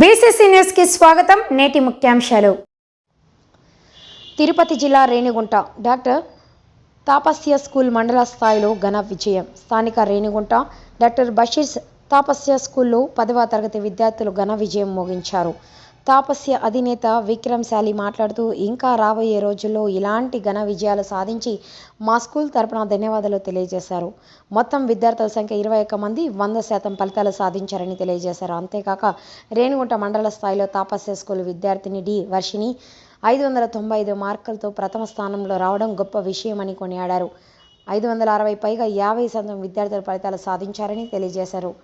BCC న్యూస్కి స్వాగతం. నేటి ముఖ్యాంశాలు. తిరుపతి జిల్లా రేణిగుంట. డాక్టర్ తాపస్య స్కూల్ మండల స్థాయిలో ఘన విజయం. స్థానిక రేణిగుంట డాక్టర్ బషీర్ తాపస్య స్కూల్లో పదవ తరగతి విద్యార్థులు ఘన విజయం మోగించారు. తాపస్య అధినేత విక్రమ్ శాలి మాట్లాడుతూ ఇంకా రాబోయే రోజుల్లో ఇలాంటి ఘన విజయాలు సాధించి మా స్కూల్ తరపున ధన్యవాదాలు తెలియజేశారు. మొత్తం విద్యార్థుల సంఖ్య ఇరవై ఒక్క మంది వంద శాతం ఫలితాలు సాధించారని తెలియజేశారు. అంతేకాక రేణిగుంట మండల స్థాయిలో తాపస్య స్కూల్ విద్యార్థిని డి. వర్షిని ఐదు వందల తొంభై ఐదు మార్కులతో ప్రథమ స్థానంలో రావడం గొప్ప విషయమని కొనియాడారు. ఐదు వందల అరవై పైగా యాభై శాతం విద్యార్థుల ఫలితాలు సాధించారని తెలియజేశారు.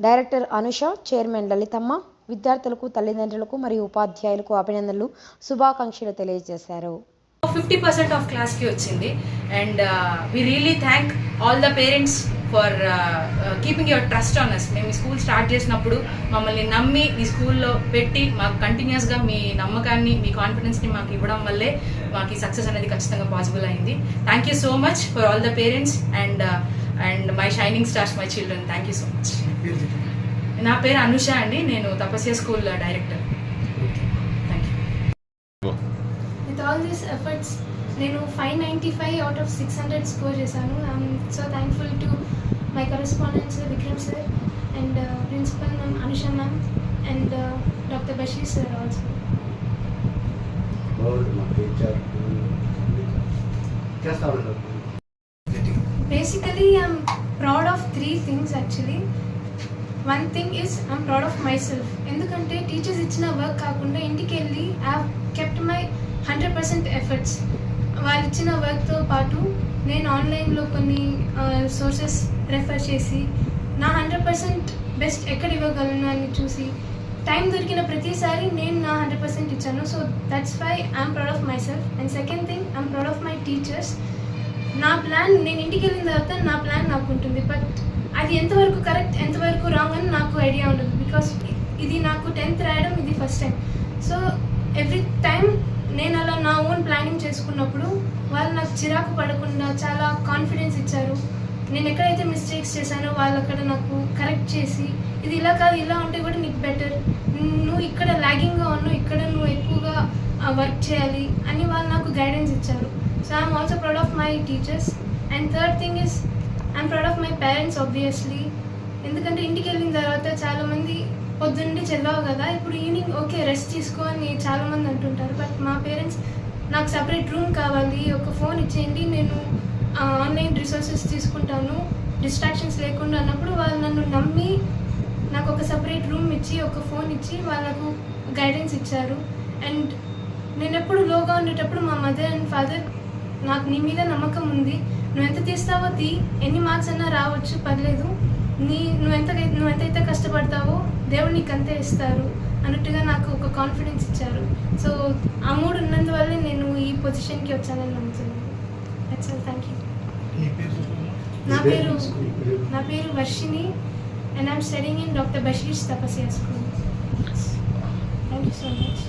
డైరెక్టర్ అనుష చైర్మన్ లలితమ్మ విద్యార్థులకు తల్లిదండ్రులకు మరియు ఉపాధ్యాయులకు అభినందనలు. శుభాకాంక్షలు తెలియజేశారు. ఫిఫ్టీ పర్సెంట్ ఆఫ్ క్లాస్కి వచ్చింది. And we really thank all the parents for keeping your trust on us మేము ఈ స్కూల్ స్టార్ట్ చేసినప్పుడు మమ్మల్ని నమ్మి ఈ స్కూల్లో పెట్టి మాకు కంటిన్యూస్గా మీ నమ్మకాన్ని మీ కాన్ఫిడెన్స్ని మాకు ఇవ్వడం వల్లే మాకు ఈ సక్సెస్ అనేది ఖచ్చితంగా పాసిబుల్ అయింది. Thank you so much for all the parents and and my shining stars my children thank you so much నా పేరు అనుష అండి నేను Tapasya school director. Thank you with all these efforts నేను five ninety five out of six hundred score చేశాను I'm so thankful to my correspondent sir Vikram sir and principal ma'am Anusha ma'am and doctor Basheer sir also basically I'm proud of three things actually one thing is I'm proud of myself ఎందుకంటే teachers ఇచ్చిన work కాకుండా ఇంటికి వెళ్ళి I kept my hundred percent efforts వాళ్ళు ఇచ్చిన వర్క్తో పాటు నేను ఆన్లైన్లో కొన్ని సోర్సెస్ రెఫర్ చేసి నా హండ్రెడ్ పర్సెంట్ బెస్ట్ ఎక్కడ ఇవ్వగలను అని చూసి టైం దొరికిన ప్రతిసారి నేను నా హండ్రెడ్ పర్సెంట్ ఇచ్చాను. So that's why I'm proud of myself and second thing I'm proud of my teachers నా ప్లాన్ నేను ఇంటికి వెళ్ళిన తర్వాత నా ప్లాన్ నాకు ఉంటుంది. బట్ అది ఎంతవరకు కరెక్ట్ ఎంతవరకు రాంగ్ అని నాకు ఐడియా ఉండదు. బికాస్ ఇది నాకు టెన్త్ రాయడం ఇది first time so every time నేను అలా నా ఓన్ ప్లానింగ్ చేసుకున్నప్పుడు వాళ్ళు నాకు చిరాకు పడకుండా చాలా కాన్ఫిడెన్స్ ఇచ్చారు. నేను ఎక్కడైతే మిస్టేక్స్ చేశానో వాళ్ళు అక్కడ నాకు కరెక్ట్ చేసి ఇది ఇలా కాదు ఇలా ఉంటే కూడా నీకు బెటర్ నువ్వు ఇక్కడ లాగింగ్గా ఉన్నావు ఇక్కడ నువ్వు ఎక్కువగా వర్క్ చేయాలి అని వాళ్ళు నాకు గైడెన్స్ ఇచ్చారు. So I'm also proud of my teachers and third thing is I'm proud of my parents obviously ఎందుకంటే ఇంటికి వెళ్ళిన తర్వాత చాలామంది పొద్దున్నే చదివావు కదా ఇప్పుడు ఈవినింగ్ ఓకే రెస్ట్ తీసుకో అని చాలామంది అంటుంటారు. బట్ మా పేరెంట్స్ నాకు సపరేట్ రూమ్ కావాలి ఒక ఫోన్ ఇచ్చేయండి నేను ఆన్లైన్ రిసోర్సెస్ తీసుకుంటాను. డిస్ట్రాక్షన్స్ లేకుండా అన్నప్పుడు వాళ్ళు నన్ను నమ్మి నాకు ఒక సపరేట్ రూమ్ ఇచ్చి ఒక ఫోన్ ఇచ్చి వాళ్ళకు గైడెన్స్ ఇచ్చారు. అండ్ నేను ఎప్పుడు లోగా ఉండేటప్పుడు మా మదర్ అండ్ ఫాదర్ నాకు నీ మీద నమ్మకం ఉంది. నువ్వు ఎంత తీస్తావో తీ. ఎన్ని మార్క్స్ అన్నా రావచ్చు పర్లేదు. నీ నువ్వు ఎంత నువ్వు ఎంతైతే కష్టపడతావో దేవుడు నీకు అంతే ఇస్తారు అన్నట్టుగా నాకు ఒక కాన్ఫిడెన్స్ ఇచ్చారు. సో ఆ మూడు ఉన్నందువల్లే నేను ఈ పొజిషన్కి వచ్చానని నమ్ముతున్నాను. థ్యాంక్ యూ నా పేరు నా పేరు Varshini and I'm studying in doctor Basheer Tapasya school thank you so much